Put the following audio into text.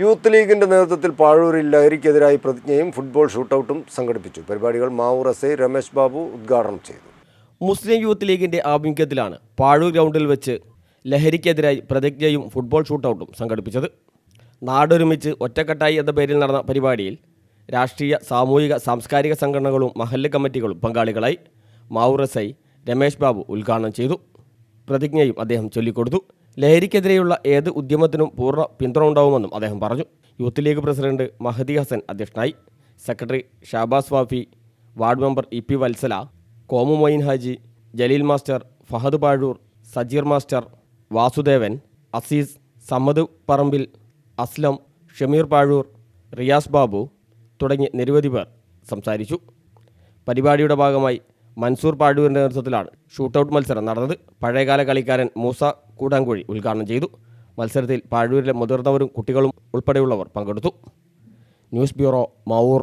Youth ലീഗിന്റെ നേതൃത്വത്തിൽ പാഴൂരിൽ ലഹരിക്കെതിരായി പ്രതിജ്ഞയും football ഷൂട്ടൌട്ടും സംഘടിപ്പിച്ചു. പരിപാടികൾ മാവൂർ എസ് രമേശ് ബാബു ഉദ്ഘാടനം ചെയ്തു. മുസ്ലിം യൂത്ത് ലീഗിന്റെ ആഭിമുഖ്യത്തിലാണ് പാഴൂർ ഗ്രൗണ്ടിൽ വെച്ച് ലഹരിക്കെതിരായി പ്രതിജ്ഞയും ഫുട്ബോൾ ഷൂട്ടൌട്ടും സംഘടിപ്പിച്ചത്. നാടൊരുമിച്ച് ഒറ്റക്കെട്ടായി എന്ന പേരിൽ നടന്ന പരിപാടിയിൽ രാഷ്ട്രീയ സാമൂഹിക സാംസ്കാരിക സംഘടനകളും മഹല്ല് കമ്മിറ്റികളും പങ്കാളികളായി മാവൂർ എസ് രമേശ് ബാബു ഉദ്ഘാടനം ചെയ്തു. പ്രതിജ്ഞയും അദ്ദേഹം ചൊല്ലിക്കൊടുത്തു. ലഹരിക്കെതിരെയുള്ള ഏത് ഉദ്യമത്തിനും പൂർണ പിന്തുണ ഉണ്ടാവുമെന്നും അദ്ദേഹം പറഞ്ഞു. Youth league president Mahadi Hasan അധ്യക്ഷനായി. Secretary Shabaz Wafi ward member E P Valsala Komu Moin Haji Jaleel master Fahad Pazhoor Sajeer master Vasudevan Aziz Sammad Parambil Aslam Shameer Pazhoor Riyas Babu തുടങ്ങി നിരവധി പേർ സംസാരിച്ചു. പരിപാടിയുടെ ഭാഗമായി മൻസൂർ പാഴൂരിന്റെ നേതൃത്വത്തിലാണ് shootout മത്സരം നടന്നത്. പഴയകാല കളിക്കാരൻ മൂസ കൂടാങ്കുഴി ഉദ്ഘാടനം ചെയ്തു. മത്സരത്തിൽ പാഴൂരിലെ മുതിർന്നവരും കുട്ടികളും ഉൾപ്പെടെയുള്ളവർ പങ്കെടുത്തു. News bureau Mavoor.